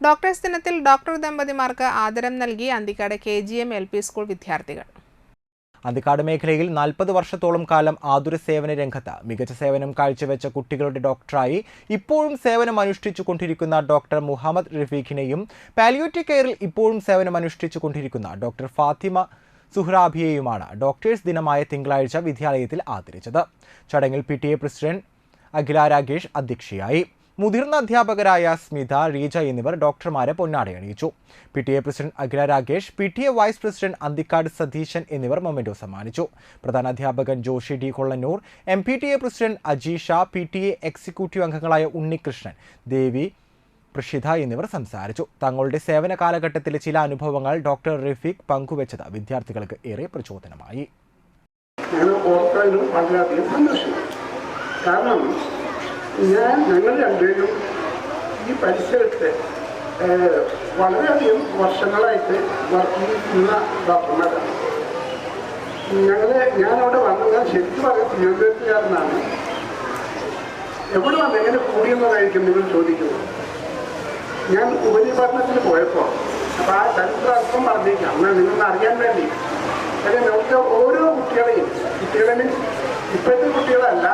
Doctors ദിനത്തിൽ doctor ദമ്പതിമാർക്ക് ആദരം നൽകി Anthikad K G M L P school വിദ്യാർത്ഥികൾ. അന്തിക്കാട് മേഖലയിൽ നാൽപ്പത് വർഷത്തോളം കാലം ആതുര സേവന രംഗത്ത് മികച്ച സേവനം കാഴ്ചവെച്ച കുട്ടികളുടെ ഡോക്ടറായി ഇപ്പോഴും സേവനം അനുഷ്ഠിച്ചു കൊണ്ടിരിക്കുന്ന ഡോക്ടർ മുഹമ്മദ് റഫീഖിനെയും പാലിയോറ്റിക് കെയറിൽ ഇപ്പോഴും സേവനം അനുഷ്ഠിച്ചു കൊണ്ടിരിക്കുന്ന ഡോക്ടർ ഫാത്തിമ സുഹ്രാബിയെയുമാണ് ഡോക്ടേഴ്സ് ദിനമായ തിങ്കളാഴ്ച വിദ്യാലയത്തിൽ ആദരിച്ചത്. ചടങ്ങിൽ പി പ്രസിഡന്റ് അഖില രാഗേഷ് അധ്യക്ഷയായി. മുതിർന്ന അധ്യാപകരായ സ്മിത റീജ എന്നിവർ ഡോക്ടർമാരെ പൊന്നാടി അണിയിച്ചു. P T A president Akhila Rakesh P T A vice president Anthikad Satheesan എന്നിവർ മൊമെന്റോ സമ്മാനിച്ചു. പ്രധാന അധ്യാപകൻ Joshi D Kollannur M P T A president Ajeesha P T A executive അംഗങ്ങളായ ഉണ്ണികൃഷ്ണൻ ദേവി പ്രഷിത എന്നിവർ സംസാരിച്ചു. തങ്ങളുടെ സേവന കാലഘട്ടത്തിലെ ചില അനുഭവങ്ങൾ ഡോക്ടർ റഫീഖ് പങ്കുവച്ചത് വിദ്യാർത്ഥികൾക്ക് ഏറെ പ്രചോദനമായി. കാരണം ഞാൻ ഞങ്ങൾ രണ്ടുപേരും ഈ പരിസരത്ത് വളരെയധികം വർഷങ്ങളായിട്ട് വർക്ക് ചെയ്യുന്ന ഡോക്ടർമാരാണ്. ഞങ്ങൾ ഞാനവിടെ വന്നത് ശരിക്കും പറയാം തിരുവനന്തപുരത്തുകാരനാണ്. എവിടെ വന്ന് എങ്ങനെ കൂടിയെന്നതായിരിക്കും നിങ്ങൾ ചോദിക്കുന്നത്. ഞാൻ ഉപരിപഠനത്തിന് പോയപ്പോൾ അപ്പോൾ ആ ചരിത്ര അർത്ഥം പറഞ്ഞേക്കാം. എന്നാൽ നിങ്ങൾ അറിയാൻ വേണ്ടി. അല്ലെ നമുക്ക് ഓരോ കുട്ടികളെയും കുട്ടികളെ മീൻസ് ഇപ്പോഴത്തെ കുട്ടികളല്ല